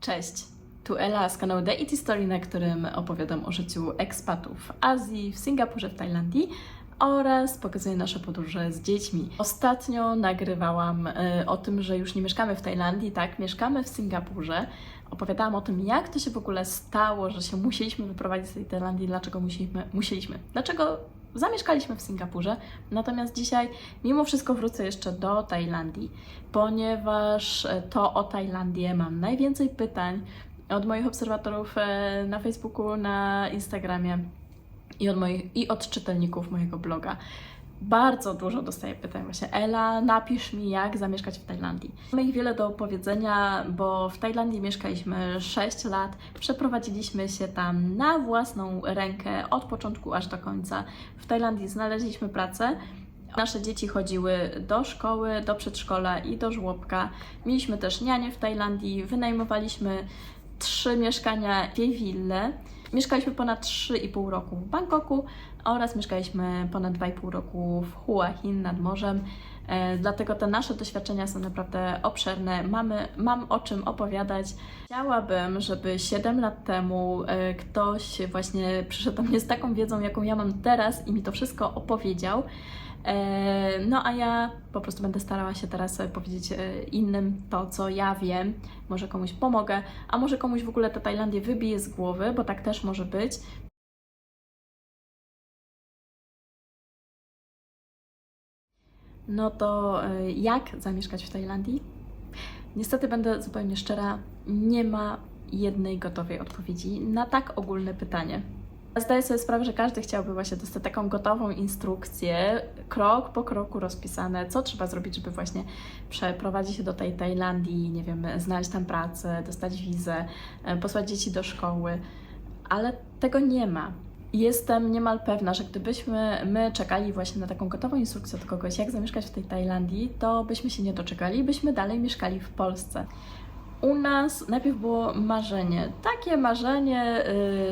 Cześć, tu Ela z kanału The It Story, na którym opowiadam o życiu ekspatów w Azji, w Singapurze, w Tajlandii oraz pokazuję nasze podróże z dziećmi. Ostatnio nagrywałam y, o tym, że już nie mieszkamy w Tajlandii, tak, mieszkamy w Singapurze. Opowiadałam o tym, jak to się w ogóle stało, że się musieliśmy wyprowadzić z tej Tajlandii, dlaczego musieliśmy, musieliśmy, dlaczego zamieszkaliśmy w Singapurze. Natomiast dzisiaj, mimo wszystko, wrócę jeszcze do Tajlandii, ponieważ e, to o Tajlandię mam najwięcej pytań od moich obserwatorów e, na Facebooku, na Instagramie i od, moich, i od czytelników mojego bloga. Bardzo dużo dostaję pytań właśnie. Ela, napisz mi, jak zamieszkać w Tajlandii. Mamy ich wiele do opowiedzenia, bo w Tajlandii mieszkaliśmy 6 lat. Przeprowadziliśmy się tam na własną rękę od początku aż do końca. W Tajlandii znaleźliśmy pracę. Nasze dzieci chodziły do szkoły, do przedszkola i do żłobka. Mieliśmy też nianie w Tajlandii, wynajmowaliśmy trzy mieszkania, dwie wille. Mieszkaliśmy ponad 3,5 roku w Bangkoku oraz mieszkaliśmy ponad 2,5 roku w Hua Hin nad morzem. E, Dlatego te nasze doświadczenia są naprawdę obszerne. Mamy, mam o czym opowiadać. Chciałabym, żeby 7 lat temu e, ktoś właśnie przyszedł do mnie z taką wiedzą, jaką ja mam teraz i mi to wszystko opowiedział. E, No a ja po prostu będę starała się teraz powiedzieć e, innym to, co ja wiem. Może komuś pomogę, a może komuś w ogóle tę Tajlandię wybije z głowy, bo tak też może być. No to e, jak zamieszkać w Tajlandii? Niestety będę zupełnie szczera, nie ma jednej gotowej odpowiedzi na tak ogólne pytanie. Zdaję sobie sprawę, że każdy chciałby właśnie dostać taką gotową instrukcję, krok po kroku rozpisane, co trzeba zrobić, żeby właśnie przeprowadzić się do tej Tajlandii, nie wiem, znaleźć tam pracę, dostać wizę, e, posłać dzieci do szkoły, ale tego nie ma. Jestem niemal pewna, że gdybyśmy my czekali właśnie na taką gotową instrukcję od kogoś, jak zamieszkać w tej Tajlandii, to byśmy się nie doczekali byśmy dalej mieszkali w Polsce. U nas najpierw było marzenie, takie marzenie,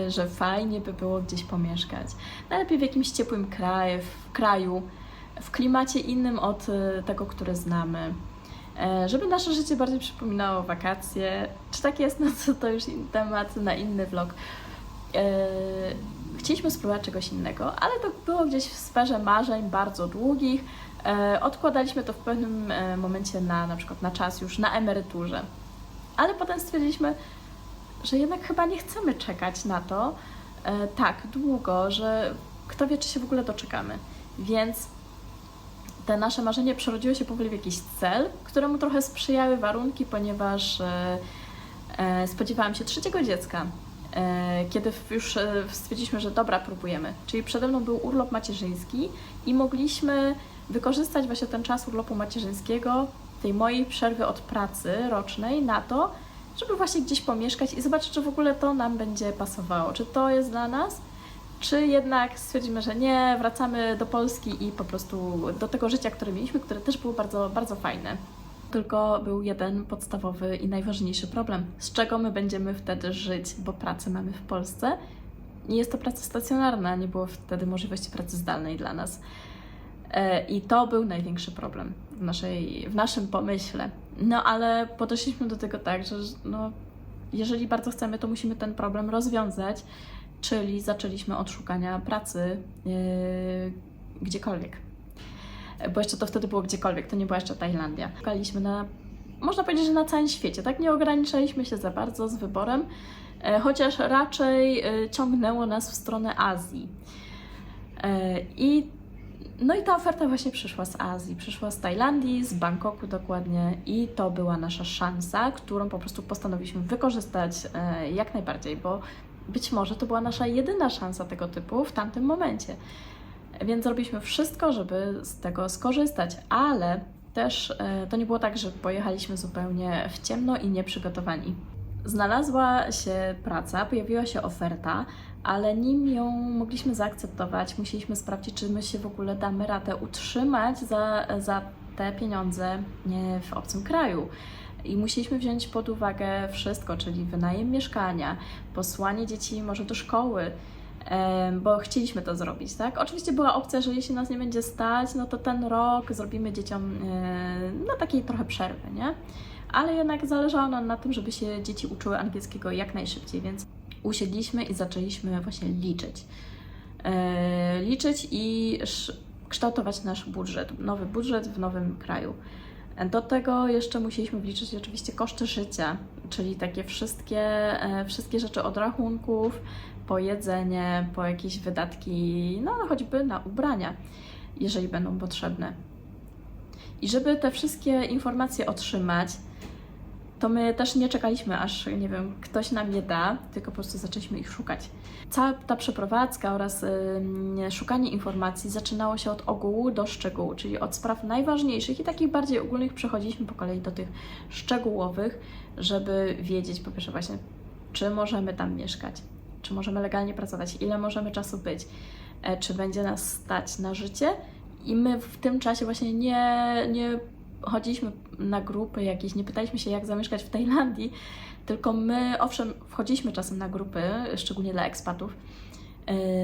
yy, że fajnie by było gdzieś pomieszkać. Najlepiej w jakimś ciepłym kraju, w kraju, w klimacie innym od y, tego, który znamy. E, Żeby nasze życie bardziej przypominało wakacje. Czy tak jest? No to, to już temat na inny vlog. E, Chcieliśmy spróbować czegoś innego, ale to było gdzieś w sferze marzeń bardzo długich. E, Odkładaliśmy to w pewnym momencie na na przykład na czas już na emeryturze. Ale potem stwierdziliśmy, że jednak chyba nie chcemy czekać na to e, tak długo, że kto wie, czy się w ogóle doczekamy. Więc te nasze marzenie przerodziło się powoli w jakiś cel, któremu trochę sprzyjały warunki, ponieważ e, e, spodziewałam się trzeciego dziecka, e, kiedy już e, stwierdziliśmy, że dobra, próbujemy. Czyli przede mną był urlop macierzyński i mogliśmy wykorzystać właśnie ten czas urlopu macierzyńskiego, tej mojej przerwy od pracy rocznej na to, żeby właśnie gdzieś pomieszkać i zobaczyć, czy w ogóle to nam będzie pasowało, czy to jest dla nas, czy jednak stwierdzimy, że nie, wracamy do Polski i po prostu do tego życia, które mieliśmy, które też było bardzo, bardzo fajne. Tylko był jeden podstawowy i najważniejszy problem. Z czego my będziemy wtedy żyć, bo pracę mamy w Polsce? Nie jest to praca stacjonarna, nie było wtedy możliwości pracy zdalnej dla nas. E, I to był największy problem w, naszej, w naszym pomyśle. No ale podeszliśmy do tego tak, że no, jeżeli bardzo chcemy, to musimy ten problem rozwiązać, czyli zaczęliśmy od szukania pracy yy, gdziekolwiek. Bo jeszcze to wtedy było gdziekolwiek, to nie była jeszcze Tajlandia. Szukaliśmy na, można powiedzieć, że na całym świecie, tak? Nie ograniczaliśmy się za bardzo z wyborem, e, chociaż raczej ciągnęło nas w stronę Azji. I no i ta oferta właśnie przyszła z Azji, przyszła z Tajlandii, z Bangkoku dokładnie i to była nasza szansa, którą po prostu postanowiliśmy wykorzystać e, jak najbardziej, bo być może to była nasza jedyna szansa tego typu w tamtym momencie. Więc zrobiliśmy wszystko, żeby z tego skorzystać, ale też e, to nie było tak, że pojechaliśmy zupełnie w ciemno i nieprzygotowani. Znalazła się praca, pojawiła się oferta, ale nim ją mogliśmy zaakceptować, musieliśmy sprawdzić, czy my się w ogóle damy radę utrzymać za, za te pieniądze w obcym kraju. I musieliśmy wziąć pod uwagę wszystko, czyli wynajem mieszkania, posłanie dzieci może do szkoły, bo chcieliśmy to zrobić, tak? Oczywiście była opcja, że jeśli nas nie będzie stać, no to ten rok zrobimy dzieciom e, no takiej trochę przerwy, nie? ale jednak zależało nam na tym, żeby się dzieci uczyły angielskiego jak najszybciej, więc usiedliśmy i zaczęliśmy właśnie liczyć. E, liczyć i sz- kształtować nasz budżet, nowy budżet w nowym kraju. Do tego jeszcze musieliśmy wliczyć oczywiście koszty życia, czyli takie wszystkie, e, wszystkie rzeczy od rachunków, po jedzenie, po jakieś wydatki, no choćby na ubrania, jeżeli będą potrzebne. I żeby te wszystkie informacje otrzymać, to my też nie czekaliśmy, aż nie wiem, ktoś nam je da, tylko po prostu zaczęliśmy ich szukać. Cała ta przeprowadzka oraz ym, szukanie informacji zaczynało się od ogółu do szczegółu, czyli od spraw najważniejszych i takich bardziej ogólnych przechodziliśmy po kolei do tych szczegółowych, żeby wiedzieć po pierwsze właśnie, czy możemy tam mieszkać, czy możemy legalnie pracować, ile możemy czasu być, e, czy będzie nas stać na życie i my w tym czasie właśnie nie, nie chodziliśmy na grupy jakieś, nie pytaliśmy się, jak zamieszkać w Tajlandii, tylko my, owszem, wchodziliśmy czasem na grupy, szczególnie dla ekspatów,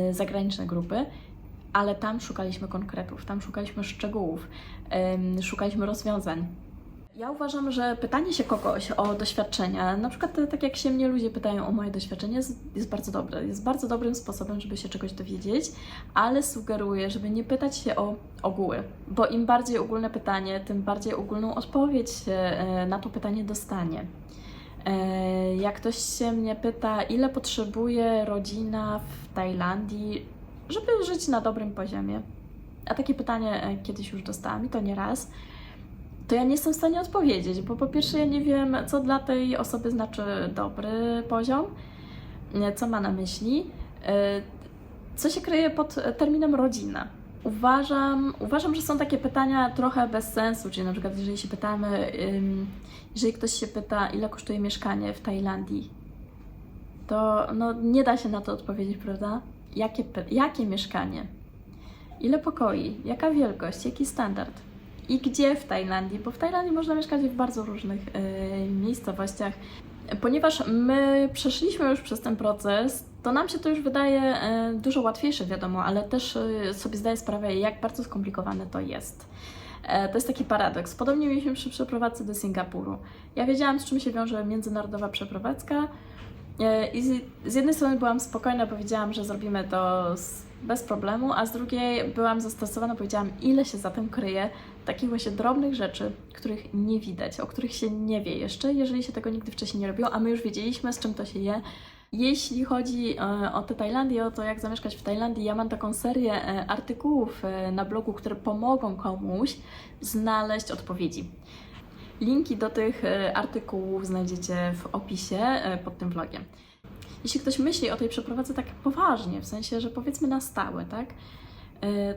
yy, zagraniczne grupy, ale tam szukaliśmy konkretów, tam szukaliśmy szczegółów, yy, szukaliśmy rozwiązań. Ja uważam, że pytanie się kogoś o doświadczenia, na przykład tak jak się mnie ludzie pytają o moje doświadczenie, jest, jest bardzo dobre. Jest bardzo dobrym sposobem, żeby się czegoś dowiedzieć, ale sugeruję, żeby nie pytać się o ogóły, bo im bardziej ogólne pytanie, tym bardziej ogólną odpowiedź e, na to pytanie dostanie. E, Jak ktoś się mnie pyta, ile potrzebuje rodzina w Tajlandii, żeby żyć na dobrym poziomie, a takie pytanie e, kiedyś już dostałam i to nie raz, to ja nie jestem w stanie odpowiedzieć, bo po pierwsze ja nie wiem, co dla tej osoby znaczy dobry poziom, co ma na myśli, e, co się kryje pod terminem rodzina. Uważam, uważam, że są takie pytania trochę bez sensu, czyli na przykład jeżeli się pytamy, jeżeli ktoś się pyta, ile kosztuje mieszkanie w Tajlandii, to no, nie da się na to odpowiedzieć, prawda? Jakie, jakie mieszkanie? Ile pokoi? Jaka wielkość? Jaki standard? I gdzie w Tajlandii? Bo w Tajlandii można mieszkać w bardzo różnych y, miejscowościach. Ponieważ my przeszliśmy już przez ten proces, to nam się to już wydaje y, dużo łatwiejsze, wiadomo, ale też y, sobie zdaję sprawę, jak bardzo skomplikowane to jest. E, To jest taki paradoks. Podobnie mieliśmy przy przeprowadzce do Singapuru. Ja wiedziałam, z czym się wiąże międzynarodowa przeprowadzka, E, I z, jednej strony byłam spokojna, powiedziałam, że zrobimy to bez problemu, a z drugiej byłam zastosowana, powiedziałam, ile się za tym kryje takich właśnie drobnych rzeczy, których nie widać, o których się nie wie jeszcze, jeżeli się tego nigdy wcześniej nie robiło, a my już wiedzieliśmy, z czym to się je. Jeśli chodzi e, o tę Tajlandię, o to, jak zamieszkać w Tajlandii, ja mam taką serię e, artykułów e, na blogu, które pomogą komuś znaleźć odpowiedzi. Linki do tych artykułów znajdziecie w opisie pod tym vlogiem. Jeśli ktoś myśli o tej przeprowadzce tak poważnie, w sensie, że powiedzmy na stałe, tak,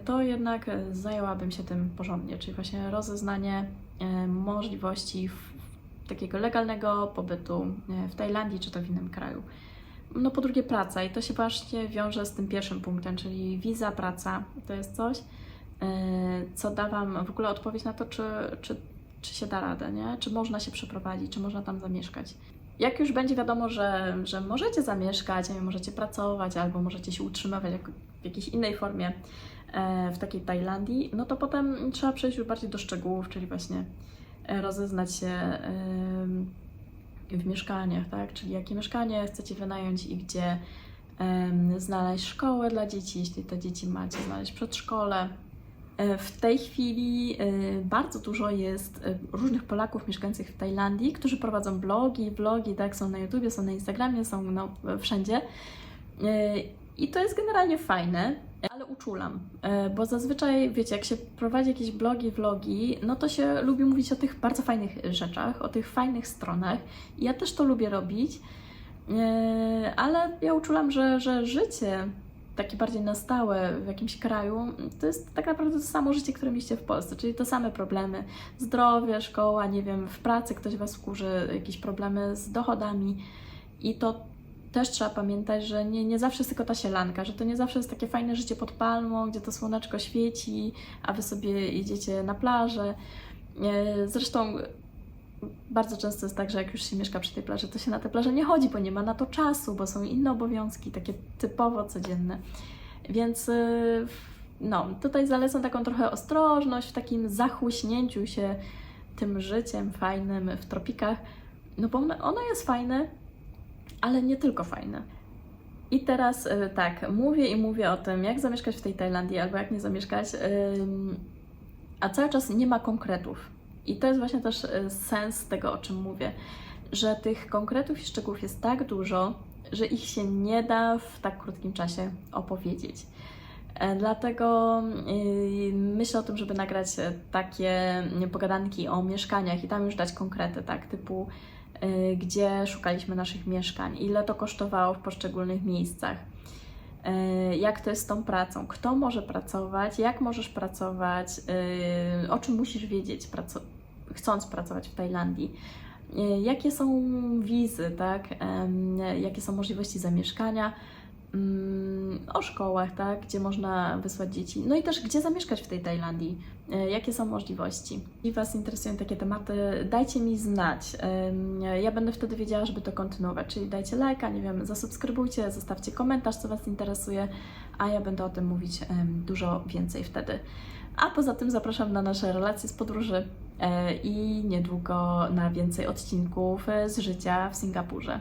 to jednak e, zajęłabym się tym porządnie, czyli właśnie rozeznanie e, możliwości takiego legalnego pobytu e, w Tajlandii czy to w innym kraju. No po drugie praca i to się właśnie wiąże z tym pierwszym punktem, czyli wiza, praca. To jest coś, e, co da Wam w ogóle odpowiedź na to, czy, czy, czy się da radę, nie? Czy można się przeprowadzić, czy można tam zamieszkać. Jak już będzie wiadomo, że, że możecie zamieszkać, możecie pracować albo możecie się utrzymywać jakiejś innej formie e, w takiej Tajlandii, no to potem trzeba przejść już bardziej do szczegółów, czyli właśnie e, rozeznać się w mieszkaniach, tak? Czyli jakie mieszkanie chcecie wynająć i gdzie znaleźć szkołę dla dzieci, jeśli te dzieci macie, znaleźć przedszkole. E, W tej chwili bardzo dużo jest różnych Polaków mieszkających w Tajlandii, którzy prowadzą blogi, vlogi, tak, są na YouTubie, są na Instagramie, są no, wszędzie. I to jest generalnie fajne, ale uczulam, e, bo zazwyczaj, wiecie, jak się prowadzi jakieś blogi, vlogi, no to się lubi mówić o tych bardzo fajnych rzeczach, o tych fajnych stronach. I ja też to lubię robić, e, ale ja uczulam, że, że życie takie bardziej na stałe w jakimś kraju, to jest tak naprawdę to samo życie, które mieliście w Polsce, czyli te same problemy. Zdrowie, szkoła, nie wiem, w pracy ktoś Was wkurzy, jakieś problemy z dochodami i to też trzeba pamiętać, że nie, nie zawsze jest tylko ta sielanka, że to nie zawsze jest takie fajne życie pod palmą, gdzie to słoneczko świeci, a Wy sobie jedziecie na plażę. E, Zresztą bardzo często jest tak, że jak już się mieszka przy tej plaży, to się na tę plażę nie chodzi, bo nie ma na to czasu, bo są inne obowiązki, takie typowo codzienne. Więc y, no, tutaj zalecam taką trochę ostrożność w takim zachłyśnięciu się tym życiem fajnym w tropikach, no bo ono jest fajne, ale nie tylko fajne. I teraz y, tak, mówię i mówię o tym, jak zamieszkać w tej Tajlandii albo jak nie zamieszkać, a cały czas nie ma konkretów. I to jest właśnie też y, sens tego, o czym mówię, że tych konkretów i szczegółów jest tak dużo, że ich się nie da w tak krótkim czasie opowiedzieć. E, Dlatego y, myślę o tym, żeby nagrać e, takie pogadanki o mieszkaniach i tam już dać konkrety, tak, typu gdzie szukaliśmy naszych mieszkań, ile to kosztowało w poszczególnych miejscach, y, jak to jest z tą pracą, kto może pracować, jak możesz pracować, y, o czym musisz wiedzieć, chcąc pracować w Tajlandii. Y, Jakie są wizy, tak? Jakie są możliwości zamieszkania? Mm, o szkołach, tak, gdzie można wysłać dzieci. No i też gdzie zamieszkać w tej Tajlandii, e, jakie są możliwości. I Was interesują takie tematy, dajcie mi znać. Ja będę wtedy wiedziała, żeby to kontynuować, czyli dajcie lajka, nie wiem, zasubskrybujcie, zostawcie komentarz, co Was interesuje, a ja będę o tym mówić dużo więcej wtedy. A poza tym zapraszam na nasze relacje z podróży e, i niedługo na więcej odcinków e, z życia w Singapurze.